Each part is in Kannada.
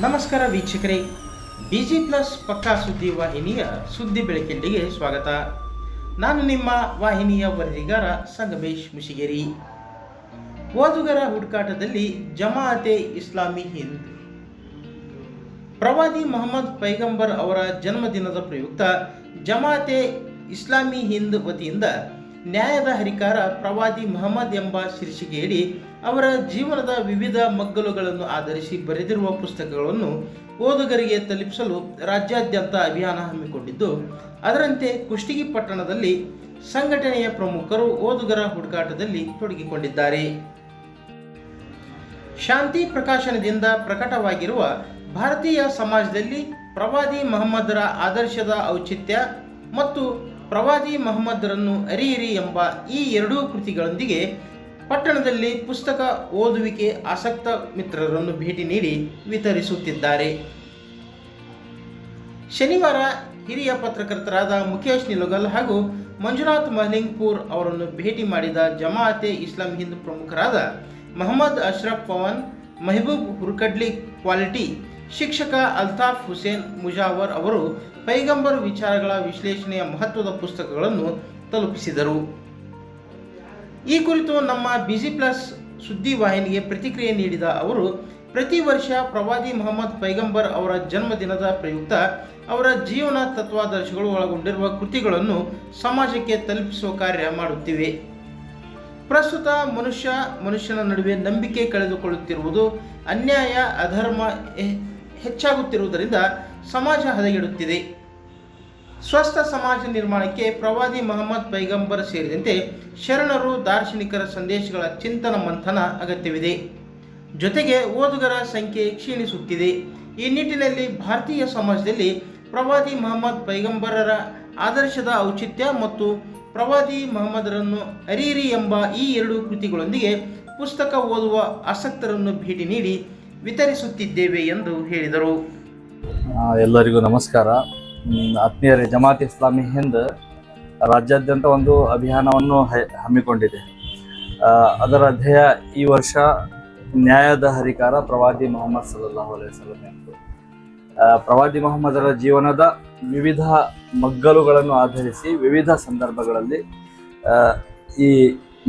ನಮಸ್ಕಾರ ವೀಕ್ಷಕರೇ. ಬಿಜಿ ಪ್ಲಸ್ ಪಕ್ಕಾ ಸುದ್ದಿ ವಾಹಿನಿಯ ಸುದ್ದಿ ಬೆಳಕಿಲ್ಲಿಗೆ ಸ್ವಾಗತ. ನಾನು ನಿಮ್ಮ ವಾಹಿನಿಯ ವರದಿಗಾರ ಸಂಗಮೇಶ್ ಮುಷಿಗೇರಿ. ಓದುಗರ ಹುಡುಕಾಟದಲ್ಲಿ ಜಮಾಅತೆ ಇಸ್ಲಾಮಿ ಹಿಂದ್. ಪ್ರವಾದಿ ಮೊಹಮ್ಮದ್ ಪೈಗಂಬರ್ ಅವರ ಜನ್ಮದಿನದ ಪ್ರಯುಕ್ತ ಜಮಾತೆ ಇಸ್ಲಾಮಿ ಹಿಂದ್ ವತಿಯಿಂದ ನ್ಯಾಯದ ಹರಿಕಾರ ಪ್ರವಾದಿ ಮೊಹಮ್ಮದ್ ಎಂಬ ಶೀರ್ಷಿಕೆಯಡಿ ಅವರ ಜೀವನದ ವಿವಿಧ ಮಗ್ಗಲುಗಳನ್ನು ಆಧರಿಸಿ ಬರೆದಿರುವ ಪುಸ್ತಕಗಳನ್ನು ಓದುಗರಿಗೆ ತಲುಪಿಸಲು ರಾಜ್ಯಾದ್ಯಂತ ಅಭಿಯಾನ ಹಮ್ಮಿಕೊಂಡಿದ್ದು, ಅದರಂತೆ ಕುಷ್ಟಗಿ ಪಟ್ಟಣದಲ್ಲಿ ಸಂಘಟನೆಯ ಪ್ರಮುಖರು ಓದುಗರ ಹುಡುಕಾಟದಲ್ಲಿ ತೊಡಗಿಕೊಂಡಿದ್ದಾರೆ. ಶಾಂತಿ ಪ್ರಕಾಶನದಿಂದ ಪ್ರಕಟವಾಗಿರುವ ಭಾರತೀಯ ಸಮಾಜದಲ್ಲಿ ಪ್ರವಾದಿ ಮಹಮ್ಮದರ ಆದರ್ಶದ ಔಚಿತ್ಯ ಮತ್ತು ಪ್ರವಾದಿ ಮಹಮ್ಮದ್ರನ್ನು ಅರಿಯಿರಿ ಎಂಬ ಈ ಎರಡೂ ಕೃತಿಗಳೊಂದಿಗೆ ಪಟ್ಟಣದಲ್ಲಿ ಪುಸ್ತಕ ಓದುವಿಕೆ ಆಸಕ್ತ ಮಿತ್ರರನ್ನು ಭೇಟಿ ನೀಡಿ ವಿತರಿಸುತ್ತಿದ್ದಾರೆ. ಶನಿವಾರ ಹಿರಿಯ ಪತ್ರಕರ್ತರಾದ ಮುಖೇಶ್ ನಿಲುಗಲ್ ಹಾಗೂ ಮಂಜುನಾಥ್ ಮಹಲಿಂಗ್ಪುರ್ ಅವರನ್ನು ಭೇಟಿ ಮಾಡಿದ ಜಮಾಅತೆ ಇಸ್ಲಾಂ ಹಿಂದ್ ಪ್ರಮುಖರಾದ ಮಹಮ್ಮದ್ ಅಶ್ರಫ್ ಪವನ್, ಮೆಹಬೂಬ್ ಹುರ್ಕಡ್ಲಿ ಕ್ವಾಲಿಟಿ ಶಿಕ್ಷಕ ಅಲ್ತಾಫ್ ಹುಸೇನ್ ಮುಜಾವರ್ ಅವರು ಪೈಗಂಬರ್ ವಿಚಾರಗಳ ವಿಶ್ಲೇಷಣೆಯ ಮಹತ್ವದ ಪುಸ್ತಕಗಳನ್ನು ತಲುಪಿಸಿದರು. ಈ ಕುರಿತು ನಮ್ಮ ಬಿಜಿ ಪ್ಲಸ್ ಸುದ್ದಿವಾಹಿನಿಗೆ ಪ್ರತಿಕ್ರಿಯೆ ನೀಡಿದ ಅವರು, ಪ್ರತಿ ವರ್ಷ ಪ್ರವಾದಿ ಮೊಹಮ್ಮದ್ ಪೈಗಂಬರ್ ಅವರ ಜನ್ಮದಿನದ ಪ್ರಯುಕ್ತ ಅವರ ಜೀವನ ತತ್ವಾದರ್ಶಗಳು ಒಳಗೊಂಡಿರುವ ಕೃತಿಗಳನ್ನು ಸಮಾಜಕ್ಕೆ ತಲುಪಿಸುವ ಕಾರ್ಯ ಮಾಡುತ್ತಿವೆ. ಪ್ರಸ್ತುತ ಮನುಷ್ಯ ಮನುಷ್ಯನ ನಡುವೆ ನಂಬಿಕೆ ಕಳೆದುಕೊಳ್ಳುತ್ತಿರುವುದು ಅನ್ಯಾಯ, ಅಧರ್ಮ ಹೆಚ್ಚಾಗುತ್ತಿರುವುದರಿಂದ ಸಮಾಜ ಹದಗೆಡುತ್ತಿದೆ. ಸ್ವಸ್ಥ ಸಮಾಜ ನಿರ್ಮಾಣಕ್ಕೆ ಪ್ರವಾದಿ ಮೊಹಮ್ಮದ್ ಪೈಗಂಬರ್ ಸೇರಿದಂತೆ ಶರಣರು ದಾರ್ಶನಿಕರ ಸಂದೇಶಗಳ ಚಿಂತನ ಮಂಥನ ಅಗತ್ಯವಿದೆ. ಜೊತೆಗೆ ಓದುಗರ ಸಂಖ್ಯೆ ಕ್ಷೀಣಿಸುತ್ತಿದೆ. ಈ ನಿಟ್ಟಿನಲ್ಲಿ ಭಾರತೀಯ ಸಮಾಜದಲ್ಲಿ ಪ್ರವಾದಿ ಮೊಹಮ್ಮದ್ ಪೈಗಂಬರರ ಆದರ್ಶದ ಔಚಿತ್ಯ ಮತ್ತು ಪ್ರವಾದಿ ಮಹಮ್ಮದರನ್ನು ಅರಿರಿ ಎಂಬ ಈ ಎರಡು ಕೃತಿಗಳೊಂದಿಗೆ ಪುಸ್ತಕ ಓದುವ ಆಸಕ್ತರನ್ನು ಭೇಟಿ ನೀಡಿ ವಿತರಿಸುತ್ತಿದ್ದೇವೆ ಎಂದು ಹೇಳಿದರು. ಎಲ್ಲರಿಗೂ ನಮಸ್ಕಾರ. ಆತ್ಮೀಯರೇ ಜಮಾತ್ ಇಸ್ಲಾಮಿ ಹಿಂದ್ ರಾಜ್ಯಾದ್ಯಂತ ಒಂದು ಅಭಿಯಾನವನ್ನು ಹಮ್ಮಿಕೊಂಡಿದೆ. ಅದರ ಧ್ಯೇಯ ಈ ವರ್ಷ ನ್ಯಾಯದ ಹರಿಕಾರ ಪ್ರವಾದಿ ಮೊಹಮ್ಮದ್ ಸಲ್ಲಾಹು ಅಲೈಹಿ ವಸಲ್ಲಂ ಎಂದು ಪ್ರವಾದಿ ಮೊಹಮ್ಮದರ ಜೀವನದ ವಿವಿಧ ಮಗ್ಗಲುಗಳನ್ನು ಆಧರಿಸಿ ವಿವಿಧ ಸಂದರ್ಭಗಳಲ್ಲಿ ಈ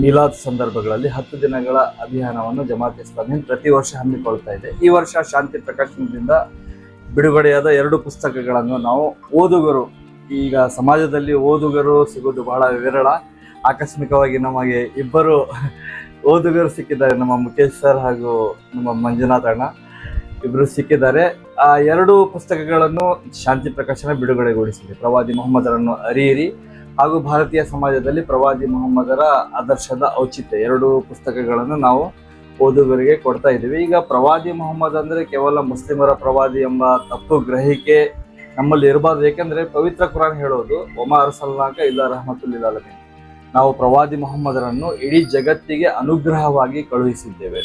ಮೀಲಾದ್ ಸಂದರ್ಭಗಳಲ್ಲಿ ಹತ್ತು ದಿನಗಳ ಅಭಿಯಾನವನ್ನು ಜಮಾತ್ ಇಸ್ಲಾಮಿ ಪ್ರತಿ ವರ್ಷ ಹಮ್ಮಿಕೊಳ್ತಾ ಇದೆ. ಈ ವರ್ಷ ಶಾಂತಿ ಪ್ರಕಾಶನದಿಂದ ಬಿಡುಗಡೆಯಾದ ಎರಡು ಪುಸ್ತಕಗಳನ್ನು ನಾವು ಓದುಗರು, ಈಗ ಸಮಾಜದಲ್ಲಿ ಓದುಗರು ಸಿಗೋದು ಬಹಳ ವಿರಳ. ಆಕಸ್ಮಿಕವಾಗಿ ನಮಗೆ ಇಬ್ಬರು ಓದುಗರು ಸಿಕ್ಕಿದ್ದಾರೆ. ನಮ್ಮ ಮುಖೇಶ್ ಸರ್ ಹಾಗೂ ನಮ್ಮ ಮಂಜುನಾಥ್ ಅಣ್ಣ ಇಬ್ಬರು ಸಿಕ್ಕಿದ್ದಾರೆ. ಆ ಎರಡು ಪುಸ್ತಕಗಳನ್ನು ಶಾಂತಿ ಪ್ರಕಾಶನ ಬಿಡುಗಡೆಗೊಳಿಸಿದೆ. ಪ್ರವಾದಿ ಮೊಹಮ್ಮದರನ್ನು ಅರಿಯಿರಿ. ಹಾಗೂ ಭಾರತೀಯ ಸಮಾಜದಲ್ಲಿ ಪ್ರವಾದಿ ಮೊಹಮ್ಮದರ ಆದರ್ಶದ ಔಚಿತ್ಯ. ಎರಡು ಪುಸ್ತಕಗಳನ್ನು ನಾವು ಓದುಗರಿಗೆ ಕೊಡ್ತಾ ಇದ್ದೀವಿ. ಈಗ ಪ್ರವಾದಿ ಮೊಹಮ್ಮದ್ ಅಂದರೆ ಕೇವಲ ಮುಸ್ಲಿಮರ ಪ್ರವಾದಿ ಎಂಬ ತಪ್ಪು ಗ್ರಹಿಕೆ ನಮ್ಮಲ್ಲಿ ಇರಬಾರ್ದು. ಏಕೆಂದರೆ ಪವಿತ್ರ ಕುರಾನ್ ಹೇಳೋದು, ಒಮಾ ಅರಸಲ್ನಾಕ ಇಲ್ಲ ರಹಮತುಲ್ ಆಲಮೀನ್. ನಾವು ಪ್ರವಾದಿ ಮೊಹಮ್ಮದರನ್ನು ಇಡೀ ಜಗತ್ತಿಗೆ ಅನುಗ್ರಹವಾಗಿ ಕಳುಹಿಸಿದ್ದೇವೆ.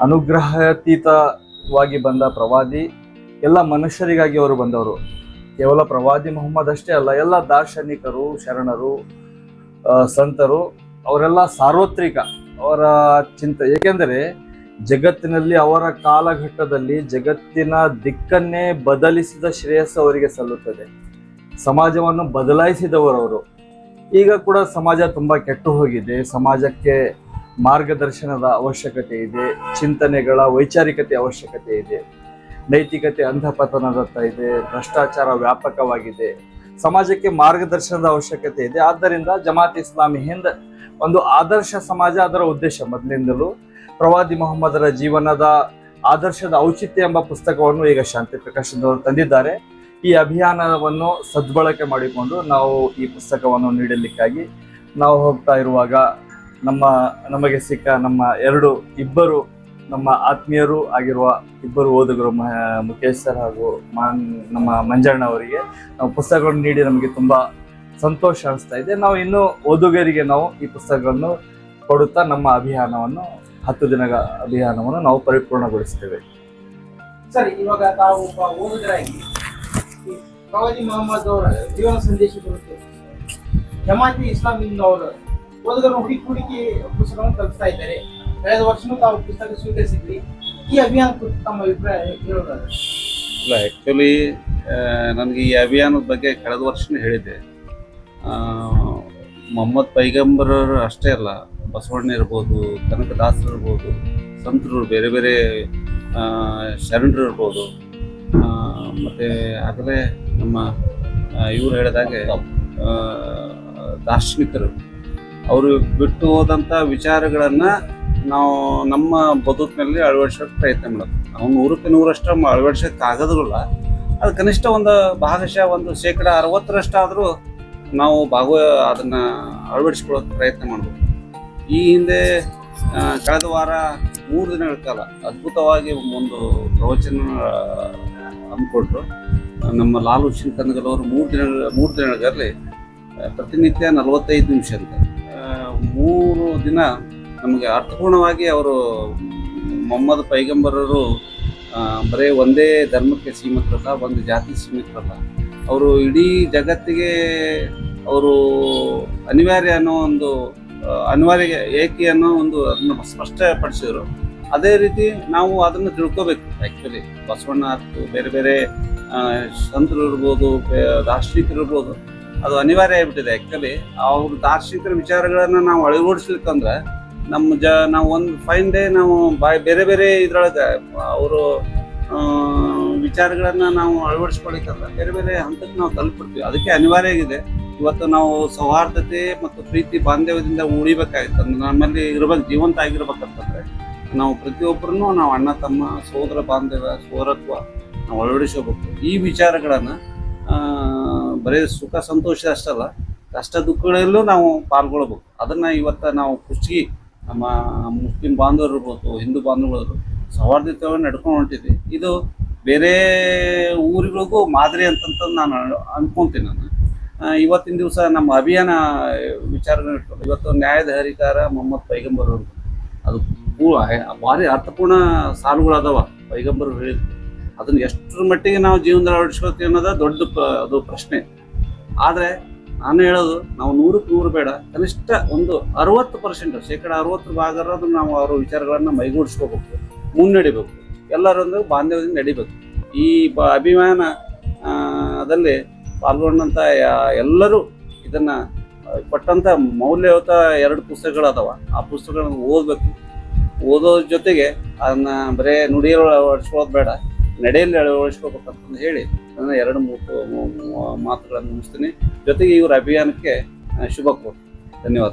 ಅನುಗ್ರಹಾತೀತವಾಗಿ ಬಂದ ಪ್ರವಾದಿ ಎಲ್ಲ ಮನುಷ್ಯರಿಗಾಗಿ ಅವರು ಬಂದವರು. ಕೇವಲ ಪ್ರವಾದಿ ಮೊಹಮ್ಮದ್ ಅಷ್ಟೇ ಅಲ್ಲ, ಎಲ್ಲ ದಾರ್ಶನಿಕರು, ಶರಣರು ಸಂತರು, ಅವರೆಲ್ಲ ಸಾರ್ವತ್ರಿಕ ಅವರ ಚಿಂತೆ. ಏಕೆಂದರೆ ಜಗತ್ತಿನಲ್ಲಿ ಅವರ ಕಾಲಘಟ್ಟದಲ್ಲಿ ಜಗತ್ತಿನ ದಿಕ್ಕನ್ನೇ ಬದಲಿಸಿದ ಶ್ರೇಯಸ್ಸು ಅವರಿಗೆ ಸಲ್ಲುತ್ತದೆ. ಸಮಾಜವನ್ನು ಬದಲಾಯಿಸಿದವರು ಅವರು. ಈಗ ಕೂಡ ಸಮಾಜ ತುಂಬ ಕೆಟ್ಟು ಹೋಗಿದೆ. ಸಮಾಜಕ್ಕೆ ಮಾರ್ಗದರ್ಶನದ ಅವಶ್ಯಕತೆ ಇದೆ. ಚಿಂತನೆಗಳ ವೈಚಾರಿಕತೆ ಅವಶ್ಯಕತೆ ಇದೆ. ನೈತಿಕತೆ ಅಂಧಪತನದತ್ತ ಇದೆ, ಭ್ರಷ್ಟಾಚಾರ ವ್ಯಾಪಕವಾಗಿದೆ, ಸಮಾಜಕ್ಕೆ ಮಾರ್ಗದರ್ಶನದ ಅವಶ್ಯಕತೆ ಇದೆ. ಆದ್ದರಿಂದ ಜಮಾತ್ ಇಸ್ಲಾಮಿ ಹಿಂದ್ ಒಂದು ಆದರ್ಶ ಸಮಾಜ ಅದರ ಉದ್ದೇಶ. ಮೊದಲಿಂದಲೂ ಪ್ರವಾದಿ ಮೊಹಮ್ಮದರ ಜೀವನದ ಆದರ್ಶದ ಔಚಿತ್ಯ ಎಂಬ ಪುಸ್ತಕವನ್ನು ಈಗ ಶಾಂತಿ ಪ್ರಕಾಶನದವರು ತಂದಿದ್ದಾರೆ. ಈ ಅಭಿಯಾನವನ್ನು ಸದ್ಬಳಕೆ ಮಾಡಿಕೊಂಡು ನಾವು ಈ ಪುಸ್ತಕವನ್ನು ನೀಡಲಿಕ್ಕಾಗಿ ನಾವು ಹೋಗ್ತಾ ಇರುವಾಗ ನಮ್ಮ, ನಮಗೆ ಸಿಕ್ಕ ನಮ್ಮ ಎರಡು ಇಬ್ಬರು ನಮ್ಮ ಆತ್ಮೀಯರು ಆಗಿರುವ ಇಬ್ಬರು ಓದುಗರು ಮುಖೇಶ್ ಸರ್ ಹಾಗೂ ಮಾನ್ ನಮ್ಮ ಮಂಜಣ್ಣ ಅವರಿಗೆ ನಾವು ಪುಸ್ತಕಗಳನ್ನು ನೀಡಿ ನಮಗೆ ತುಂಬ ಸಂತೋಷ ಅನಿಸ್ತಾ ಇದೆ. ನಾವು ಇನ್ನು ಓದುಗರಿಗೆ ನಾವು ಈ ಪುಸ್ತಕಗಳನ್ನು ಕೊಡುತ್ತಾ ನಮ್ಮ ಅಭಿಯಾನವನ್ನು, ಹತ್ತು ದಿನಗಳ ಅಭಿಯಾನವನ್ನು ನಾವು ಪರಿಪೂರ್ಣಗೊಳಿಸ್ತೇವೆ ಸರಿ, ಇವಾಗ ತಾವು ಒಬ್ಬ ಓದುಗರಾಗಿ ಪ್ರವಾದಿ ಮೊಹಮ್ಮದ್ ಅವರ ಜೀವನ ಸಂದೇಶ ಕುರಿತು ಜಮಾತಿ ಇಸ್ಲಾಮಿಂದ ಅವರು ಓದುಗರು ಹುಡುಕಿ ಹುಡುಕಿ ಪುಸ್ತಕವನ್ನು ತಲುಪಿಸ್ತಾ ಇದ್ದಾರೆ. ಕಳೆದ ವರ್ಷನೂ ತಾವು ಪುಸ್ತಕ ಸ್ವೀಕರಿಸಿದ್ರಿ. ಈ ಅಭಿಯಾನ ಕುರಿತು ತಮ್ಮ ಅಭಿಪ್ರಾಯ ಹೇಳೋದಾದ್ರೆ? ಇಲ್ಲ ಆ್ಯಕ್ಚುಲಿ ನನಗೆ ಈ ಅಭಿಯಾನದ ಬಗ್ಗೆ ಕಳೆದ ವರ್ಷನೇ ಹೇಳಿದ್ದೆ. ಮೊಹಮ್ಮದ್ ಪೈಗಂಬರರು ಅಷ್ಟೇ ಅಲ್ಲ, ಬಸವಣ್ಣ ಇರ್ಬೋದು, ಕನಕದಾಸರು ಇರ್ಬೋದು, ಸಂತರು, ಬೇರೆ ಬೇರೆ ಶರಣರು ಇರ್ಬೋದು ಮತ್ತು ಆಗಲೇ ನಮ್ಮ ಇವರು ಹೇಳಿದಾಗೆ ದಾರ್ಶನಿಕರು. ಅವರು ಬಿಟ್ಟು ಹೋದಂಥ ವಿಚಾರಗಳನ್ನ ನಾವು ನಮ್ಮ ಬದುಕಿನಲ್ಲಿ ಅಳವಡಿಸೋಕೆ ಪ್ರಯತ್ನ ಮಾಡೋದು. ನಾವು ನೂರಕ್ಕೆ ನೂರಷ್ಟು ಅಳವಡಿಸೋಕೆ ಆಗೋದಿಲ್ಲ ಅದು ಕನಿಷ್ಠ ಒಂದು ಭಾಗಶಃ ಒಂದು ಶೇಕಡ ಅರವತ್ತರಷ್ಟಾದರೂ ನಾವು ಭಾಗವ ಅದನ್ನು ಅಳವಡಿಸ್ಕೊಳ್ಳೋಕೆ ಪ್ರಯತ್ನ ಮಾಡಬೇಕು ಈ ಹಿಂದೆ ಕಳೆದ ವಾರ ಮೂರು ದಿನಗಳ ಕಾಲ ಅದ್ಭುತವಾಗಿ ಒಂದು ಪ್ರವಚನ ಅಂದ್ಕೊಟ್ರು ನಮ್ಮ ಲಾಲು ಕನಗಲ್ ಅವರು ಮೂರು ದಿನಗಳ, ಮೂರು ದಿನಗಳಲ್ಲಿ ಪ್ರತಿನಿತ್ಯ ನಲವತ್ತೈದು ನಿಮಿಷ ಅಂತ. ಮೂರು ದಿನ ನಮಗೆ ಅರ್ಥಪೂರ್ಣವಾಗಿ ಅವರು ಮೊಹಮ್ಮದ್ ಪೈಗಂಬರರು ಬರೇ ಒಂದೇ ಧರ್ಮಕ್ಕೆ ಸೀಮಿತರಲ್ಲ, ಒಂದು ಜಾತಿ ಸೀಮಿತರಲ್ಲ. ಅವರು ಇಡೀ ಜಗತ್ತಿಗೆ ಅವರು ಅನಿವಾರ್ಯ ಅನ್ನೋ ಒಂದು ಅನಿವಾರ್ಯ ಏಕೆ ಅನ್ನೋ ಒಂದು ಅದನ್ನು ಸ್ಪಷ್ಟಪಡಿಸಿದರು. ಅದೇ ರೀತಿ ನಾವು ಅದನ್ನು ತಿಳ್ಕೋಬೇಕು ಆ್ಯಕ್ಚುಲಿ ಬಸವಣ್ಣ ಬೇರೆ ಬೇರೆ ಸಂತರು ಇರ್ಬೋದು ದಾರ್ಶನಿಕರು ಇರ್ಬೋದು. ಅದು ಅನಿವಾರ್ಯ ಆಗಿಬಿಟ್ಟಿದೆ ಆ್ಯಕ್ಚುಲಿ ಅವ್ರ ದಾರ್ಶನಿಕರ ವಿಚಾರಗಳನ್ನು ನಾವು ಅಳವಡಿಸ್ಲಿಕ್ಕಂದ್ರೆ ನಮ್ಮ ಜ, ನಾವು ಒಂದು ಫೈನ್ ಡೇ ನಾವು ಬಾಯ್ ಬೇರೆ ಬೇರೆ ಇದ್ರೊಳಗೆ, ಅವರು ವಿಚಾರಗಳನ್ನು ನಾವು ಅಳವಡಿಸ್ಕೊಳಿಕ್ಕಲ್ಲ, ಬೇರೆ ಬೇರೆ ಹಂತಕ್ಕೆ ನಾವು ತಲುಪಿಡ್ತೀವಿ ಅದಕ್ಕೆ ಅನಿವಾರ್ಯ ಆಗಿದೆ. ಇವತ್ತು ನಾವು ಸೌಹಾರ್ದತೆ ಮತ್ತು ಪ್ರೀತಿ ಬಾಂಧವ್ಯದಿಂದ ಉಳಿಬೇಕಾಗಿತ್ತು ನಮ್ಮಲ್ಲಿ ಇರ್ಬೇಕು ಜೀವಂತ ಆಗಿರ್ಬೇಕಂತಂದ್ರೆ, ನಾವು ಪ್ರತಿಯೊಬ್ಬರನ್ನು ನಾವು ಅಣ್ಣ, ತಮ್ಮ ಸಹೋದರ ಬಾಂಧವ್ಯ ಸೋದರತ್ವ ನಾವು ಅಳವಡಿಸಬೇಕು ಈ ವಿಚಾರಗಳನ್ನು ಬರೀ ಸುಖ, ಸಂತೋಷ ಅಷ್ಟಲ್ಲ, ಕಷ್ಟ, ದುಃಖಗಳಲ್ಲೂ ನಾವು ಪಾಲ್ಗೊಳ್ಬೇಕು. ಅದನ್ನು ಇವತ್ತು ನಾವು ಖುಷಿ ನಮ್ಮ ಮುಸ್ಲಿಂ ಬಾಂಧವರು ಇರ್ಬೋದು, ಹಿಂದೂ ಬಾಂಧವರು ಸೌಹಾರ್ದತೆಯನ್ನು ನಡ್ಕೊಂಡು ಹೊಂಟಿದ್ವಿ. ಇದು ಬೇರೆ ಊರುಗಳಿಗೂ ಮಾದರಿ ಅಂತಂತ ನಾನು ಅನ್ಕೊಂತೀನಿ ನಾನು. ಇವತ್ತಿನ ದಿವಸ ನಮ್ಮ ಅಭಿಯಾನ ವಿಚಾರ ಇಟ್ಕೊಂಡು, ಇವತ್ತು ನ್ಯಾಯದ ಹರಿಕಾರ ಮೊಹಮ್ಮದ್ ಪೈಗಂಬರ್ ಅವರು, ಅದು ಭಾರಿ ಅರ್ಥಪೂರ್ಣ ಸಾಲುಗಳು ಅದಾವ ಪೈಗಂಬರ್ ಹೇಳಿದ್ರು ಅದನ್ನು ಎಷ್ಟರ ಮಟ್ಟಿಗೆ ನಾವು ಜೀವನದಲ್ಲಿ ಅಳವಡಿಸ್ಕೊಳ್ತೀವಿ ಅನ್ನೋದ ದೊಡ್ಡ ಅದು ಪ್ರಶ್ನೆ. ಆದರೆ ನಾನು ಹೇಳೋದು, ನಾವು ನೂರಕ್ಕೆ ನೂರು ಬೇಡ. ಕನಿಷ್ಠ ಒಂದು ಅರವತ್ತು ಪರ್ಸೆಂಟ್ ಶೇಕಡ ಅರವತ್ತು ಭಾಗರಾದ್ರೂ ನಾವು ಅವರ ವಿಚಾರಗಳನ್ನು ಮೈಗೂಡಿಸ್ಕೋಬೇಕು, ಮುನ್ನಡಿಬೇಕು. ಎಲ್ಲರೊಂದು ಬಾಂಧವ್ಯದಿಂದ ನಡಿಬೇಕು. ಈ ಬ ಅಭಿಮಾನ ಪಾಲ್ಗೊಂಡಂಥ ಎಲ್ಲರೂ ಇದನ್ನು ಕೊಟ್ಟಂತ ಮೌಲ್ಯಯುತ ಎರಡು ಪುಸ್ತಕಗಳದಾವ. ಆ ಪುಸ್ತಕಗಳನ್ನು ಓದಬೇಕು. ಓದೋದ್ರ ಜೊತೆಗೆ ಅದನ್ನು ಬರೇ ನುಡಿಯಲ್ಲಿ ಅಳವಡಿಸ್ಕೊಳ್ಳೋದು ಬೇಡ. ನಡೆಯಲ್ಲಿ ಅಳವಡಿಸ್ಕೋಬೇಕಂತಂದು ಹೇಳಿ ನನ್ನ ಎರಡು ಮೂರು ಮಾತುಗಳನ್ನು ಮುಗಿಸ್ತೀನಿ. ಜೊತೆಗೆ ಇವರ ಅಭಿಯಾನಕ್ಕೆ ಶುಭ ಕೋರ್ತೀನಿ ಧನ್ಯವಾದ